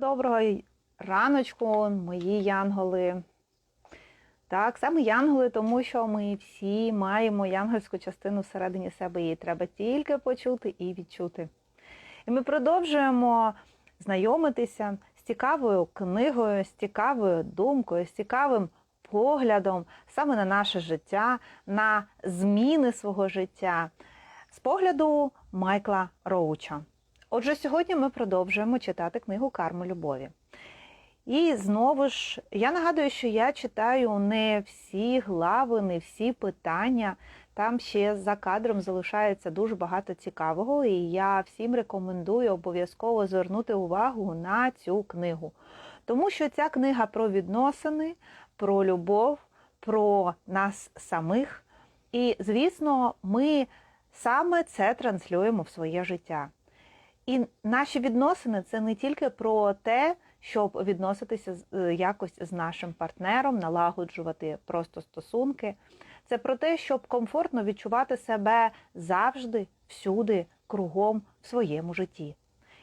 Доброго раночку, мої янголи. Так, саме янголи, тому що ми всі маємо янгольську частину всередині себе. Її треба тільки почути і відчути. І ми продовжуємо знайомитися з цікавою книгою, з цікавою думкою, з цікавим поглядом саме на наше життя, на зміни свого життя з погляду Майкла Роуча. Отже, сьогодні ми продовжуємо читати книгу Карма любові. І знову ж, я нагадую, що я читаю не всі глави, не всі питання. Там ще за кадром залишається дуже багато цікавого, і я всім рекомендую обов'язково звернути увагу на цю книгу. Тому що ця книга про відносини, про любов, про нас самих. І, звісно, ми саме це транслюємо в своє життя. І наші відносини це не тільки про те, щоб відноситися з- якось з нашим партнером, налагоджувати просто стосунки. Це про те, щоб комфортно відчувати себе завжди, всюди, кругом в своєму житті.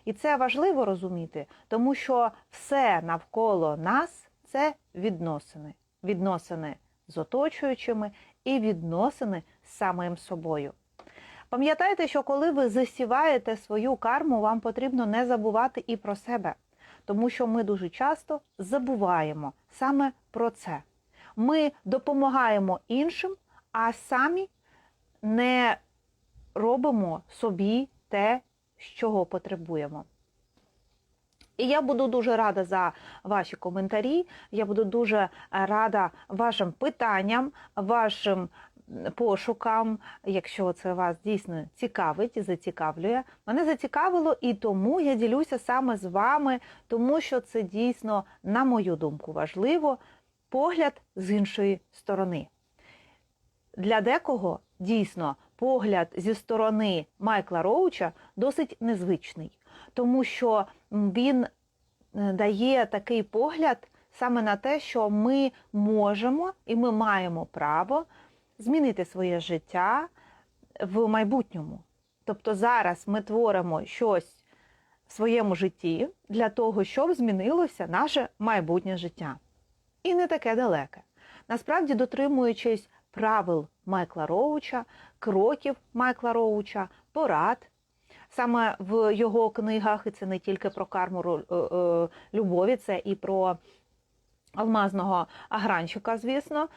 І це важливо розуміти, тому що все навколо нас це відносини. Відносини з оточуючими і відносини з самим собою. Пам'ятайте, що коли ви засіваєте свою карму, вам потрібно не забувати і про себе, тому що ми дуже часто забуваємо саме про це. Ми допомагаємо іншим, а самі не робимо собі те, чого потребуємо. І я буду дуже рада за ваші коментарі. Я буду дуже рада вашим питанням, вашим пошукам, якщо це вас дійсно цікавить і зацікавлює. Мене зацікавило і тому я ділюся саме з вами, тому що це дійсно, на мою думку, важливо погляд з іншої сторони. Для декого дійсно погляд зі сторони Майкла Роуча досить незвичний, тому що він е, дає такий погляд саме на те, що ми можемо і ми маємо право змінити своє життя в майбутньому. Тобто зараз ми творимо щось в своєму житті для того, щоб змінилося наше майбутнє життя. І не таке далеке. Насправді, дотримуючись правил Майкла Роуча, кроків Майкла Роуча, порад. Саме в його книгах, і це не тільки про карму е, е, любові, це і про алмазного агранчика, звісно.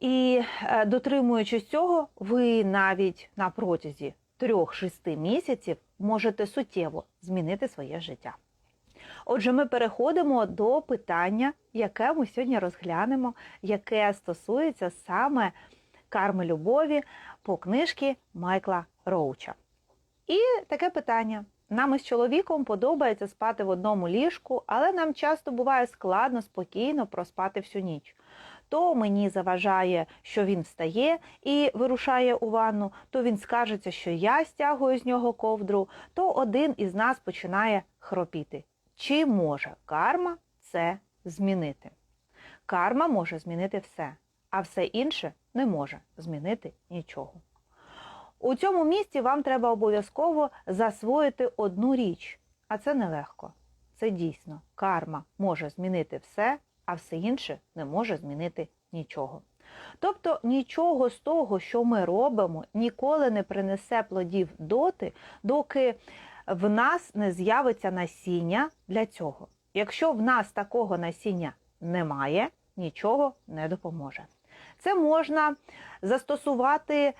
І е, дотримуючись цього, ви навіть на протязі 3-6 місяців можете суттєво змінити своє життя. Отже, ми переходимо до питання, яке ми сьогодні розглянемо, яке стосується саме карми любові по книжці Майкла Роуча. І таке питання. Нам із чоловіком подобається спати в одному ліжку, але нам часто буває складно спокійно проспати всю ніч. То мені заважає, що він встає і вирушає у ванну, то він скаржиться, що я стягую з нього ковдру, то один із нас починає хропіти. Чи може карма це змінити? Карма може змінити все, а все інше не може змінити нічого. У цьому місці вам треба обов'язково засвоїти одну річ, а це нелегко. Це дійсно карма може змінити все, а все інше не може змінити нічого. Тобто нічого з того, що ми робимо, ніколи не принесе плодів доти, доки в нас не з'явиться насіння для цього. Якщо в нас такого насіння немає, нічого не допоможе. Це можна застосувати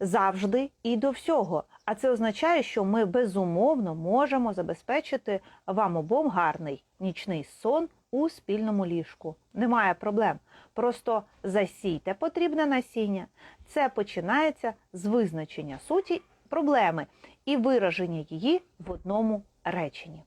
завжди і до всього. А це означає, що ми безумовно можемо забезпечити вам обом гарний нічний сон у спільному ліжку. Немає проблем. Просто засійте потрібне насіння. Це починається з визначення суті проблеми і вираження її в одному реченні.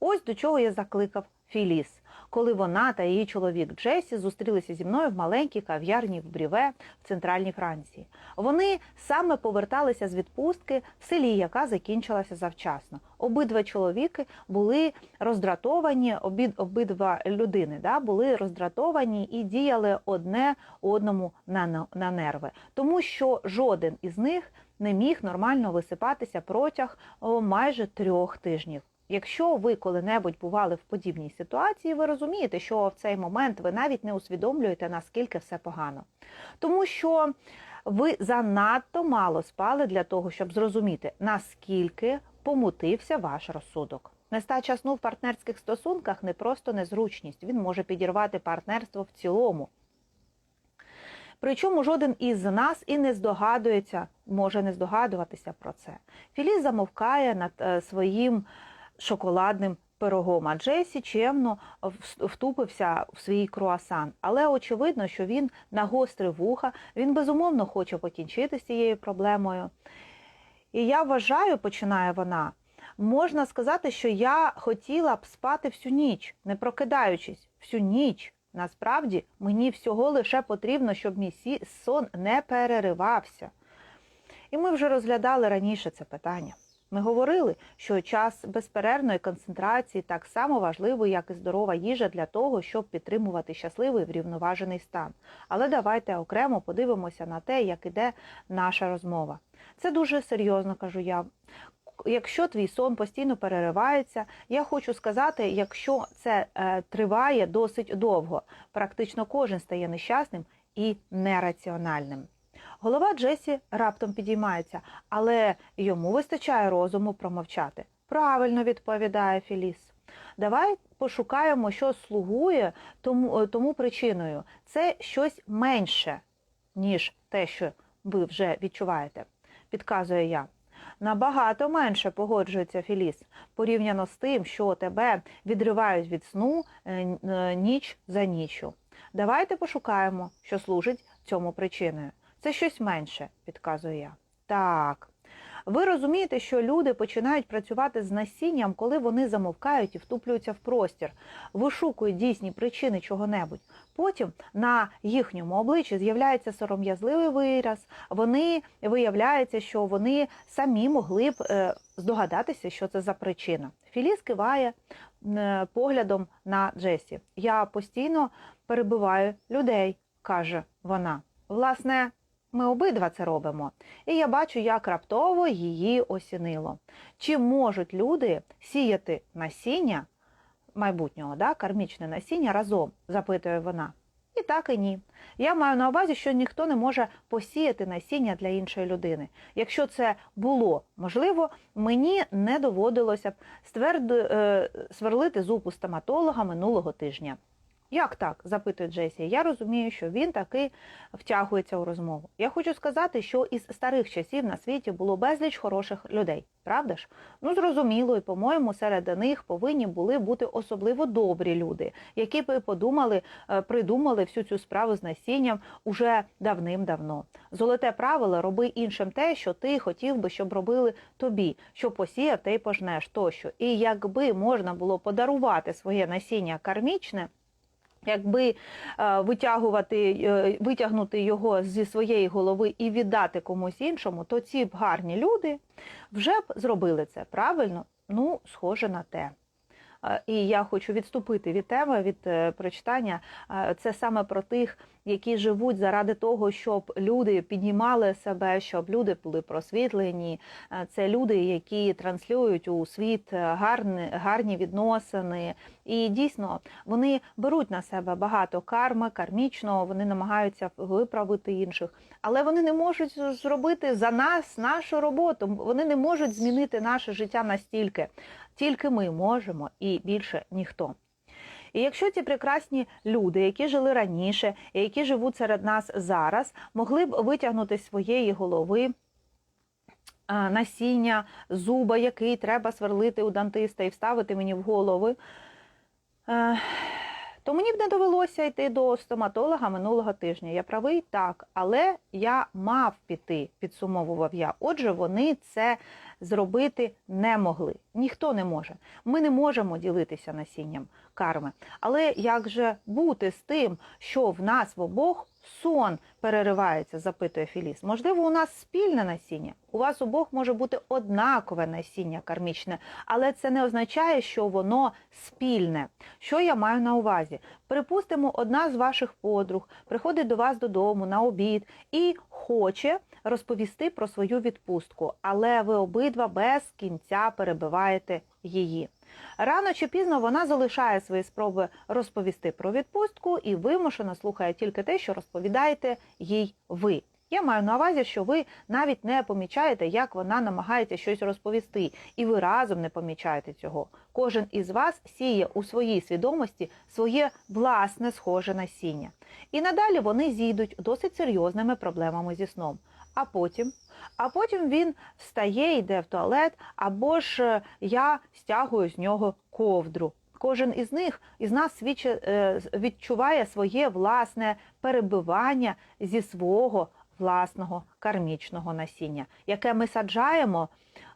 Ось до чого я закликав Філіс, коли вона та її чоловік Джесі зустрілися зі мною в маленькій кав'ярні в Бріве в центральній Франції. Вони саме поверталися з відпустки в селі, яка закінчилася завчасно. Обидва чоловіки були роздратовані, обід, обидва людини да, були роздратовані і діяли одне одному на, на нерви, тому що жоден із них не міг нормально висипатися протяг о, майже трьох тижнів. Якщо ви коли-небудь бували в подібній ситуації, ви розумієте, що в цей момент ви навіть не усвідомлюєте, наскільки все погано. Тому що ви занадто мало спали для того, щоб зрозуміти, наскільки помутився ваш розсудок. Нестача сну в партнерських стосунках не просто незручність, він може підірвати партнерство в цілому. Причому жоден із нас і не здогадується, може не здогадуватися про це. Філіс замовкає над е, своїм шоколадним пирогом, а Джесі чемно втупився в свій круасан. Але очевидно, що він нагострив вуха, він безумовно хоче покінчити з цією проблемою. І я вважаю, починає вона, можна сказати, що я хотіла б спати всю ніч, не прокидаючись, всю ніч. Насправді мені всього лише потрібно, щоб мій сон не переривався. І ми вже розглядали раніше це питання. Ми говорили, що час безперервної концентрації так само важливий, як і здорова їжа для того, щоб підтримувати щасливий врівноважений стан. Але давайте окремо подивимося на те, як іде наша розмова. Це дуже серйозно, кажу я. Якщо твій сон постійно переривається, я хочу сказати, якщо це е, триває досить довго, практично кожен стає нещасним і нераціональним. Голова Джесі раптом підіймається, але йому вистачає розуму промовчати. Правильно відповідає Філіс. Давай пошукаємо, що слугує тому, е, тому причиною. Це щось менше, ніж те, що ви вже відчуваєте, підказує я. Набагато менше погоджується Філіс, порівняно з тим, що тебе відривають від сну е, е, ніч за ніччю. Давайте пошукаємо, що служить цьому причиною. Це щось менше, підказую я. Так. Ви розумієте, що люди починають працювати з насінням, коли вони замовкають і втуплюються в простір, вишукують дійсні причини чого-небудь. Потім на їхньому обличчі з'являється сором'язливий вираз. Вони виявляється, що вони самі могли б е, здогадатися, що це за причина. Філіс киває е, поглядом на Джесі. Я постійно перебиваю людей, каже вона. Власне, ми обидва це робимо. І я бачу, як раптово її осінило. Чи можуть люди сіяти насіння майбутнього, да, кармічне насіння разом? запитує вона. І так і ні. Я маю на увазі, що ніхто не може посіяти насіння для іншої людини. Якщо це було можливо, мені не доводилося б стверд... е, сверлити зуб у стоматолога минулого тижня. Як так? запитує Джесі. Я розумію, що він таки втягується у розмову. Я хочу сказати, що із старих часів на світі було безліч хороших людей, правда ж? Ну зрозуміло, і по-моєму, серед них повинні були бути особливо добрі люди, які би подумали, е, придумали всю цю справу з насінням уже давним-давно. Золоте правило роби іншим те, що ти хотів би, щоб робили тобі, що посіяв, те й пожнеш тощо. І якби можна було подарувати своє насіння кармічне. Якби е, витягувати, е, витягнути його зі своєї голови і віддати комусь іншому, то ці б гарні люди вже б зробили це правильно, ну, схоже на те. І я хочу відступити від теми, від е, прочитання. Це саме про тих, які живуть заради того, щоб люди піднімали себе, щоб люди були просвітлені. Це люди, які транслюють у світ е, гарні, гарні відносини. І дійсно вони беруть на себе багато карми, кармічного, вони намагаються виправити інших, але вони не можуть зробити за нас нашу роботу. Вони не можуть змінити наше життя настільки. Тільки ми можемо і більше ніхто. І якщо ці прекрасні люди, які жили раніше, і які живуть серед нас зараз, могли б витягнути з своєї голови насіння зуба, який треба сверлити у дантиста і вставити мені в голови, то мені б не довелося йти до стоматолога минулого тижня. Я правий так, але я мав піти, підсумовував я. Отже, вони це зробити не могли. Ніхто не може. Ми не можемо ділитися насінням карми. Але як же бути з тим, що в нас в обох сон переривається, запитує Філіс. Можливо, у нас спільне насіння. У вас обох може бути однакове насіння кармічне, але це не означає, що воно спільне. Що я маю на увазі? Припустимо, одна з ваших подруг приходить до вас додому на обід і хоче розповісти про свою відпустку, але ви обидва без кінця перебиваєте її. Рано чи пізно вона залишає свої спроби розповісти про відпустку і вимушено слухає тільки те, що розповідаєте їй ви. Я маю на увазі, що ви навіть не помічаєте, як вона намагається щось розповісти, і ви разом не помічаєте цього. Кожен із вас сіє у своїй свідомості своє власне схоже насіння. І надалі вони зійдуть досить серйозними проблемами зі сном. А потім, а потім він встає, йде в туалет, або ж е, я стягую з нього ковдру. Кожен із них із нас е, відчуває своє власне перебивання зі свого власного кармічного насіння, яке ми саджаємо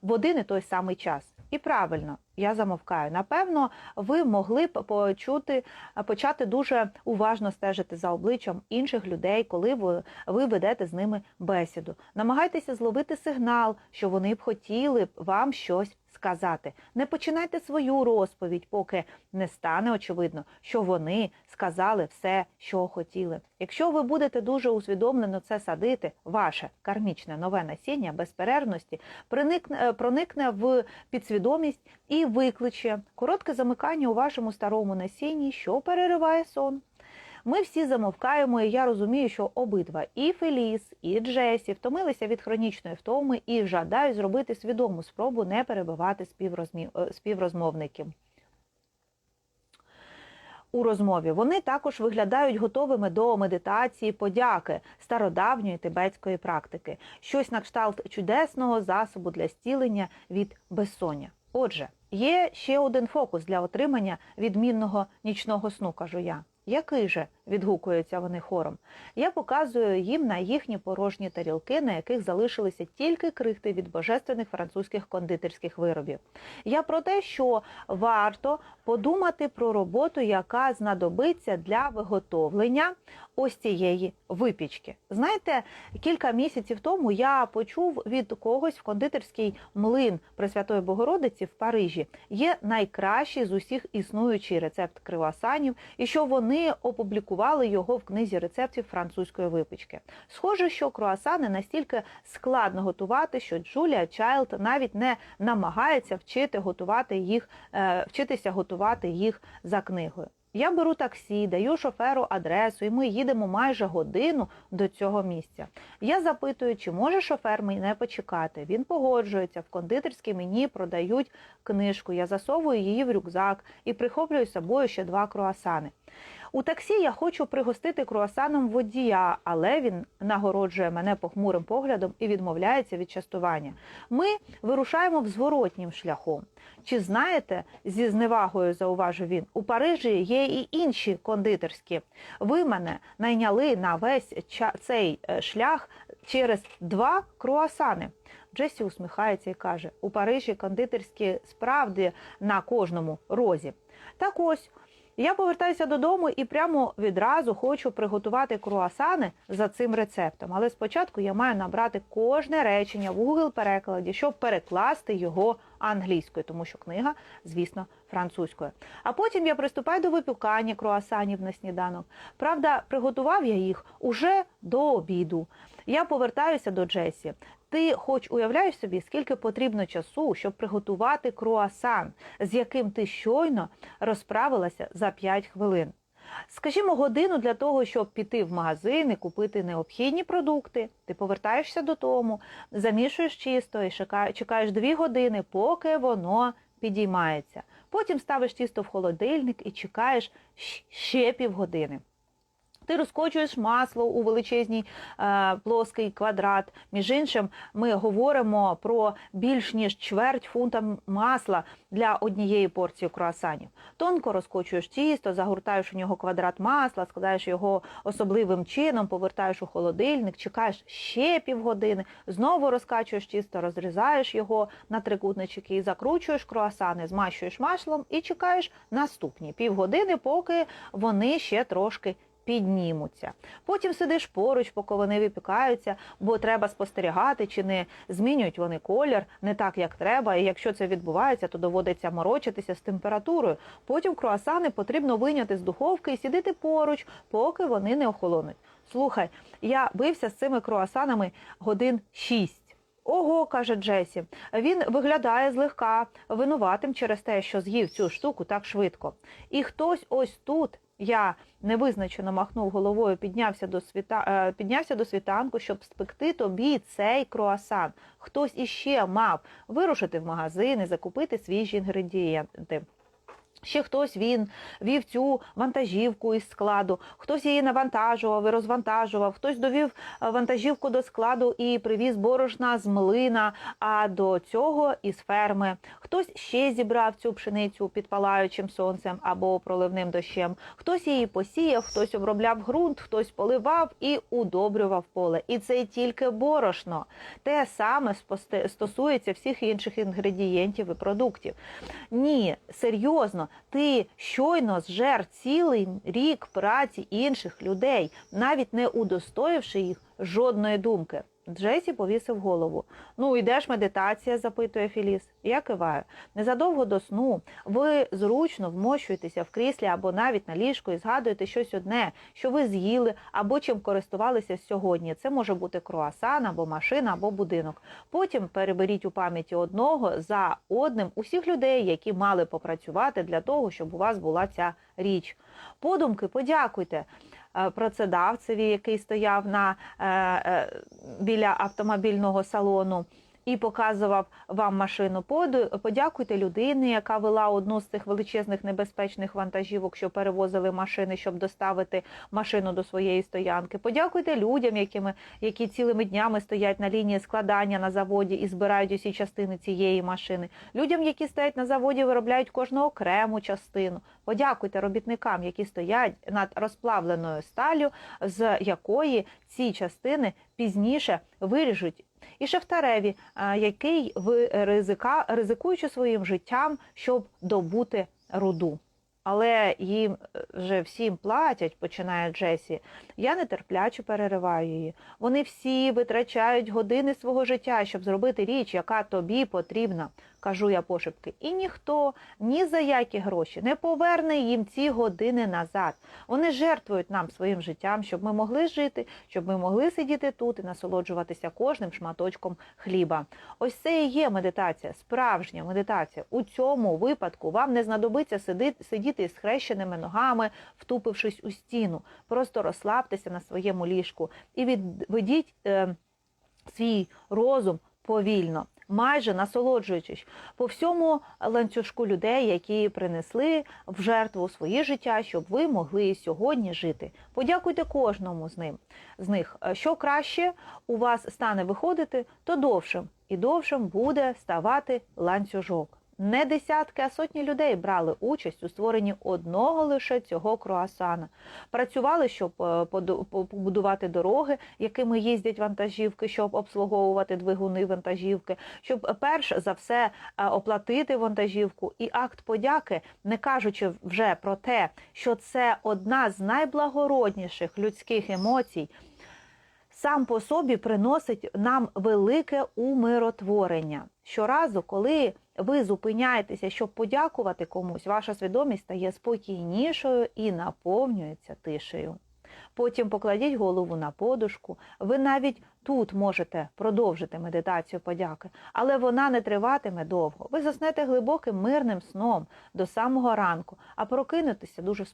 в один і той самий час. І правильно, я замовкаю. Напевно, ви могли б почути, почати дуже уважно стежити за обличчям інших людей, коли ви, ви ведете з ними бесіду. Намагайтеся зловити сигнал, що вони б хотіли б вам щось сказати. Не починайте свою розповідь, поки не стане очевидно, що вони сказали все, що хотіли. Якщо ви будете дуже усвідомлено це садити, ваше кармічне нове насіння безперервності проникне, проникне в підсвідомість і викличе коротке замикання у вашому старому насінні, що перериває сон. Ми всі замовкаємо, і я розумію, що обидва і Феліс, і Джесі втомилися від хронічної втоми і жадають зробити свідому спробу не перебивати е, співрозмовників. У розмові вони також виглядають готовими до медитації, подяки стародавньої тибетської практики, щось на кшталт чудесного засобу для стілення від безсоння. Отже, є ще один фокус для отримання відмінного нічного сну, кажу я. Який же? відгукуються вони хором. Я показую їм на їхні порожні тарілки, на яких залишилися тільки крихти від божественних французьких кондитерських виробів. Я про те, що варто подумати про роботу, яка знадобиться для виготовлення ось цієї випічки. Знаєте, кілька місяців тому я почув від когось в кондитерський млин Пресвятої Богородиці в Парижі є найкращий з усіх існуючий рецепт кривасанів, і що вони опублікували його в книзі рецептів французької випічки. Схоже, що круасани настільки складно готувати, що Джулія Чайлд навіть не намагається вчити готувати їх, е, вчитися готувати їх за книгою. Я беру таксі, даю шоферу адресу, і ми їдемо майже годину до цього місця. Я запитую, чи може шофер мене почекати. Він погоджується. В кондитерській мені продають книжку. Я засовую її в рюкзак і прихоплюю з собою ще два круасани. У таксі я хочу пригостити круасаном водія, але він нагороджує мене похмурим поглядом і відмовляється від частування. Ми вирушаємо в зворотнім шляхом. Чи знаєте, зі зневагою зауважив він, у Парижі є і інші кондитерські. Ви мене найняли на весь цей е, шлях через два круасани. Джесі усміхається і каже: у Парижі кондитерські справді на кожному розі. Так ось. Я повертаюся додому і прямо відразу хочу приготувати круасани за цим рецептом. Але спочатку я маю набрати кожне речення в Google перекладі, щоб перекласти його англійською, тому що книга, звісно, французькою. А потім я приступаю до випікання круасанів на сніданок. Правда, приготував я їх уже до обіду. Я повертаюся до Джесі. Ти хоч уявляєш собі, скільки потрібно часу, щоб приготувати круасан, з яким ти щойно розправилася за 5 хвилин. Скажімо, годину для того, щоб піти в магазин і купити необхідні продукти. Ти повертаєшся додому, замішуєш чисто і чекаєш 2 години, поки воно підіймається. Потім ставиш тісто в холодильник і чекаєш ще півгодини. Ти розкочуєш масло у величезній е, плоский квадрат. Між іншим, ми говоримо про більш ніж чверть фунта масла для однієї порції круасанів. Тонко розкочуєш тісто, загортаєш у нього квадрат масла, складаєш його особливим чином, повертаєш у холодильник, чекаєш ще півгодини, знову розкачуєш тісто, розрізаєш його на трикутнички закручуєш круасани, змащуєш маслом і чекаєш наступні півгодини, поки вони ще трошки піднімуться. Потім сидиш поруч, поки вони випікаються, бо треба спостерігати, чи не змінюють вони колір не так, як треба. І якщо це відбувається, то доводиться морочитися з температурою. Потім круасани потрібно виняти з духовки і сидіти поруч, поки вони не охолонуть. Слухай, я бився з цими круасанами годин шість. Ого, каже Джесі, він виглядає злегка винуватим через те, що з'їв цю штуку так швидко. І хтось ось тут, я невизначено махнув головою, піднявся до світа, е, піднявся до світанку, щоб спекти тобі цей круасан. Хтось іще мав вирушити в магазин і закупити свіжі інгредієнти. Ще хтось він вів цю вантажівку із складу, хтось її навантажував і розвантажував, хтось довів е, вантажівку до складу і привіз борошна з млина, а до цього із ферми. Хтось ще зібрав цю пшеницю під палаючим сонцем або проливним дощем. Хтось її посіяв, хтось обробляв ґрунт, хтось поливав і удобрював поле. І це тільки борошно. Те саме стосується всіх інших інгредієнтів і продуктів. Ні, серйозно, ти щойно зжер цілий рік праці інших людей, навіть не удостоївши їх жодної думки. Джесі повісив голову. Ну, йдеш медитація, запитує Філіс. Я киваю. Незадовго до сну ви зручно вмощуєтеся в кріслі або навіть на ліжку і згадуєте щось одне, що ви з'їли або чим користувалися сьогодні. Це може бути круасан, або машина, або будинок. Потім переберіть у пам'яті одного за одним усіх людей, які мали попрацювати для того, щоб у вас була ця річ. Подумки, подякуйте працедавцеві, який стояв на, е, е, біля автомобільного салону. І показував вам машину. Подякуйте людині, яка вела одну з цих величезних небезпечних вантажівок, що перевозили машини, щоб доставити машину до своєї стоянки. Подякуйте людям, якими які цілими днями стоять на лінії складання на заводі і збирають усі частини цієї машини. Людям, які стоять на заводі, виробляють кожну окрему частину. Подякуйте робітникам, які стоять над розплавленою сталю, з якої ці частини пізніше виріжуть. І Шефтареві, який ви ризика, ризикуючи своїм життям, щоб добути руду. Але їм е, вже всім платять, починає Джесі. Я нетерпляче перериваю її. Вони всі витрачають години свого життя, щоб зробити річ, яка тобі потрібна, кажу я пошепки. І ніхто ні за які гроші не поверне їм ці години назад. Вони жертвують нам своїм життям, щоб ми могли жити, щоб ми могли сидіти тут і насолоджуватися кожним шматочком хліба. Ось це і є медитація, справжня медитація. У цьому випадку вам не знадобиться сидіти з хрещеними ногами, втупившись у стіну. Просто розслабтеся на своєму ліжку і відведіть е, свій розум повільно. Майже насолоджуючись по всьому ланцюжку людей, які принесли в жертву своє життя, щоб ви могли сьогодні жити. Подякуйте кожному з ним з них. Е, Що краще у вас стане виходити, то довшим і довшим буде ставати ланцюжок. Не десятки, а сотні людей брали участь у створенні одного лише цього круасана. Працювали, щоб е, побудувати дороги, якими їздять вантажівки, щоб обслуговувати двигуни вантажівки, щоб е, перш за все е, оплатити вантажівку. І акт подяки, не кажучи вже про те, що це одна з найблагородніших людських емоцій, сам по собі приносить нам велике умиротворення. Щоразу, коли ви зупиняєтеся, щоб подякувати комусь, ваша свідомість стає спокійнішою і наповнюється тишею. Потім покладіть голову на подушку. Ви навіть тут можете продовжити медитацію подяки, але вона не триватиме довго. Ви заснете глибоким мирним сном до самого ранку, а прокинетеся дуже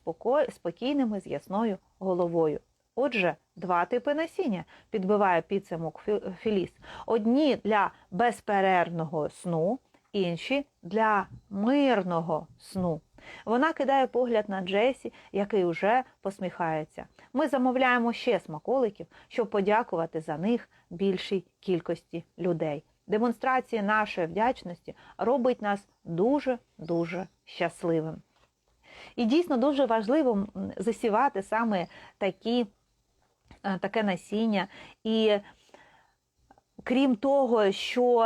спокійними з ясною головою. Отже, два типи насіння підбиває підсумок Філіс. Одні для безперервного сну, інші для мирного сну. Вона кидає погляд на Джесі, який уже посміхається. Ми замовляємо ще смаколиків, щоб подякувати за них більшій кількості людей. Демонстрація нашої вдячності робить нас дуже-дуже щасливим. І дійсно дуже важливо засівати саме такі, е, таке насіння. І крім того, що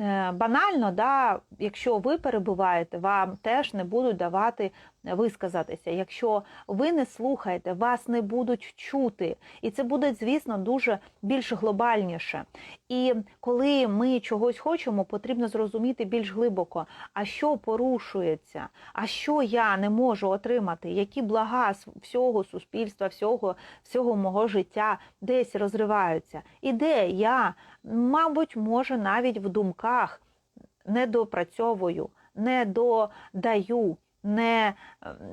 е, банально, да, якщо ви перебуваєте, вам теж не будуть давати висказатися. Якщо ви не слухаєте, вас не будуть чути. І це буде, звісно, дуже більш глобальніше. І коли ми чогось хочемо, потрібно зрозуміти більш глибоко, а що порушується, а що я не можу отримати, які блага всього суспільства, всього, всього мого життя десь розриваються. І де я, мабуть, може навіть в думках не допрацьовую, не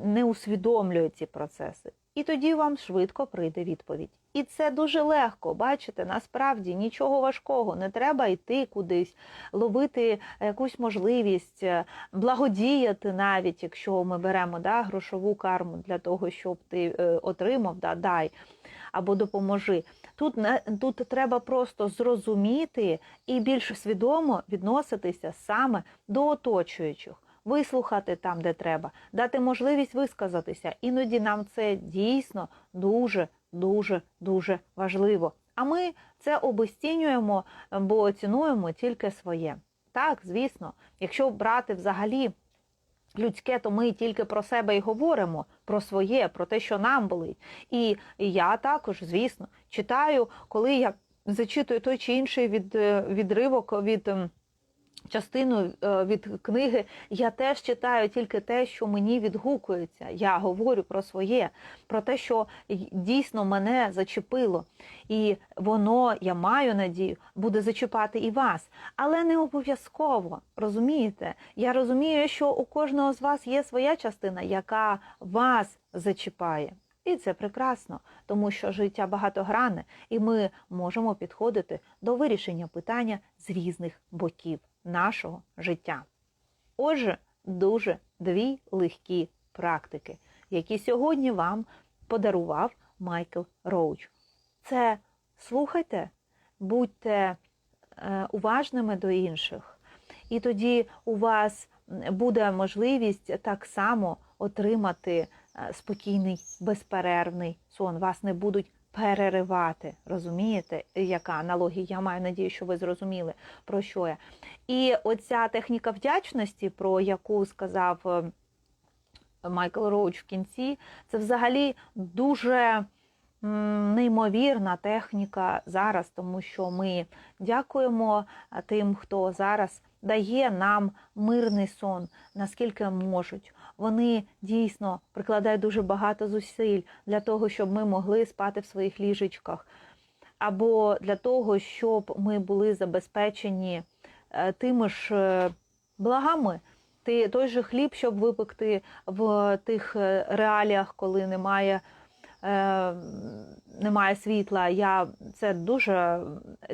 не, усвідомлюю ці процеси. І тоді вам швидко прийде відповідь. І це дуже легко, бачите, насправді нічого важкого, не треба йти кудись, ловити якусь можливість, е, благодіяти навіть, якщо ми беремо да, грошову карму для того, щоб ти е, отримав, да, дай або допоможи. Тут, тут треба просто зрозуміти і більш свідомо відноситися саме до оточуючих. Вислухати там, де треба, дати можливість висказатися. Іноді нам це дійсно дуже, дуже, дуже важливо. А ми це обесцінюємо, бо цінуємо тільки своє. Так, звісно, якщо брати взагалі людське, то ми тільки про себе і говоримо, про своє, про те, що нам болить. І я також, звісно, читаю, коли я зачитую той чи інший від, е, відривок від. Частину е, від книги я теж читаю тільки те, що мені відгукується. Я говорю про своє, про те, що дійсно мене зачепило. І воно, я маю надію, буде зачіпати і вас. Але не обов'язково. Розумієте? Я розумію, що у кожного з вас є своя частина, яка вас зачіпає. І це прекрасно, тому що життя багатогранне, і ми можемо підходити до вирішення питання з різних боків нашого життя. Отже, дуже дві легкі практики, які сьогодні вам подарував Майкл Роуч. Це слухайте, будьте е, уважними до інших, і тоді у вас буде можливість так само отримати е, спокійний, безперервний сон. Вас не будуть переривати. Розумієте, яка аналогія? Я маю надію, що ви зрозуміли, про що я. І оця техніка вдячності, про яку сказав е, Майкл Роуч в кінці, це взагалі дуже неймовірна техніка зараз, тому що ми дякуємо е, тим, хто зараз дає нам мирний сон, наскільки можуть. Вони дійсно прикладають дуже багато зусиль для того, щоб ми могли спати в своїх ліжечках, або для того, щоб ми були забезпечені е, тими ж е, благами. Той же хліб, щоб випекти в тих е, реаліях, коли немає, немає світла. Я, це дуже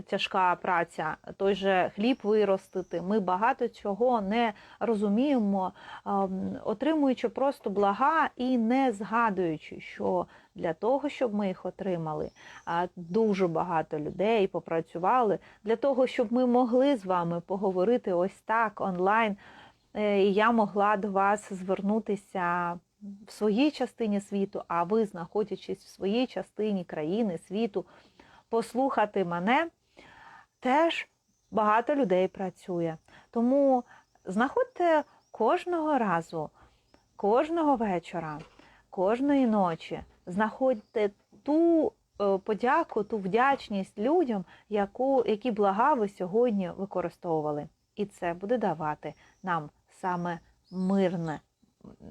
тяжка праця. Той же хліб виростити. Ми багато чого не розуміємо, е, отримуючи просто блага і не згадуючи, що для того, щоб ми їх отримали, дуже багато людей попрацювали для того, щоб ми могли з вами поговорити ось так онлайн. Е, І я могла до вас звернутися в своїй частині світу, а ви, знаходячись в своїй частині країни, світу, послухати мене, теж багато людей працює. Тому знаходьте кожного разу, кожного вечора, кожної ночі, знаходьте ту е, подяку, ту вдячність людям, яку, які блага ви сьогодні використовували. І це буде давати нам саме мирне,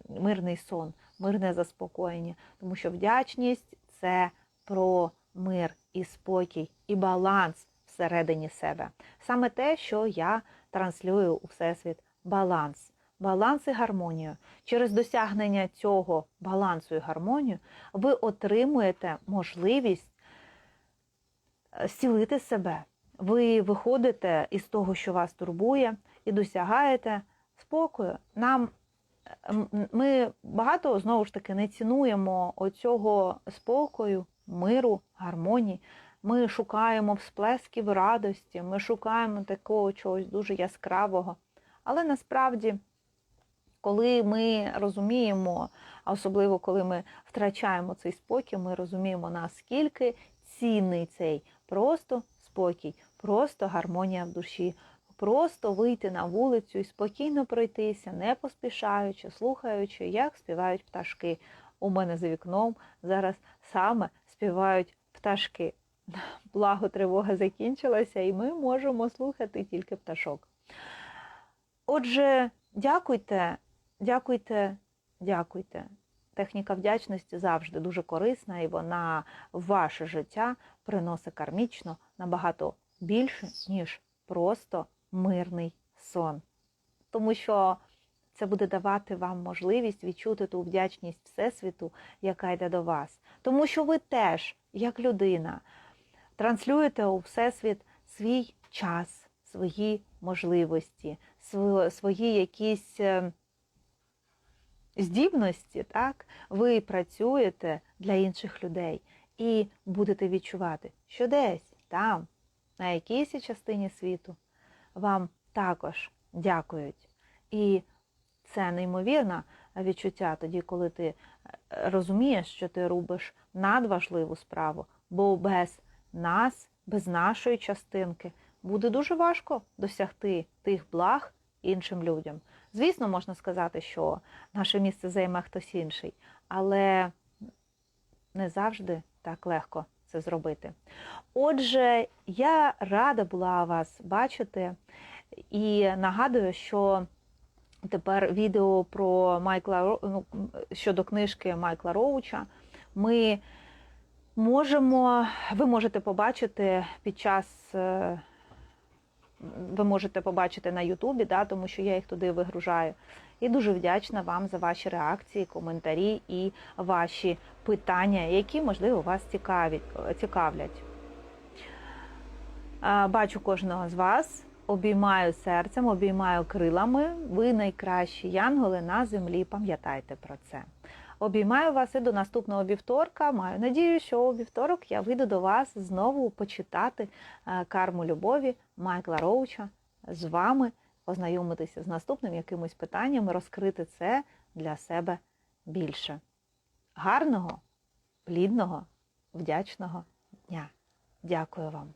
мирний сон, мирне заспокоєння. Тому що вдячність це про мир і спокій, і баланс всередині себе. Саме те, що я транслюю у всесвіт баланс. Баланс і гармонію. Через досягнення цього балансу і гармонію ви отримуєте можливість е, зцілити себе. Ви виходите із того, що вас турбує, і досягаєте спокою. Нам ми багато знову ж таки не цінуємо оцього спокою, миру, гармонії. Ми шукаємо всплесків радості, ми шукаємо такого чогось дуже яскравого. Але насправді, коли ми розуміємо, а особливо коли ми втрачаємо цей спокій, ми розуміємо, наскільки цінний цей просто спокій, просто гармонія в душі, просто вийти на вулицю і спокійно пройтися, не поспішаючи, слухаючи, як співають пташки. У мене за вікном зараз саме співають пташки. Благо, тривога закінчилася, і ми можемо слухати тільки пташок. Отже, дякуйте, дякуйте, дякуйте. Техніка вдячності завжди дуже корисна, і вона в ваше життя приносить кармічно набагато більше, ніж просто мирний сон. Тому що це буде давати вам можливість відчути ту вдячність Всесвіту, яка йде до вас. Тому що ви теж, як людина, транслюєте у Всесвіт свій час, свої можливості, свої якісь е, здібності, так? ви працюєте для інших людей і будете відчувати, що десь там, на якійсь частині світу, вам також дякують. І це неймовірне відчуття тоді, коли ти е, розумієш, що ти робиш надважливу справу, бо без нас, без нашої частинки, буде дуже важко досягти тих благ іншим людям. Звісно, можна сказати, що наше місце займе хтось інший, але не завжди так легко це зробити. Отже, я рада була вас бачити і нагадую, що тепер відео про Майкла ну, щодо книжки Майкла Роуча ми можемо, ви можете побачити під час. е, Ви можете побачити на Ютубі, да, тому що я їх туди вигружаю. І дуже вдячна вам за ваші реакції, коментарі і ваші питання, які, можливо, вас цікавлять. Бачу кожного з вас, обіймаю серцем, обіймаю крилами. Ви найкращі янголи на землі. Пам'ятайте про це. Обіймаю вас і до наступного вівторка. Маю надію, що у вівторок я вийду до вас знову почитати е, карму любові Майкла Роуча з вами, ознайомитися з наступним якимось питанням і розкрити це для себе більше. Гарного, плідного, вдячного дня! Дякую вам!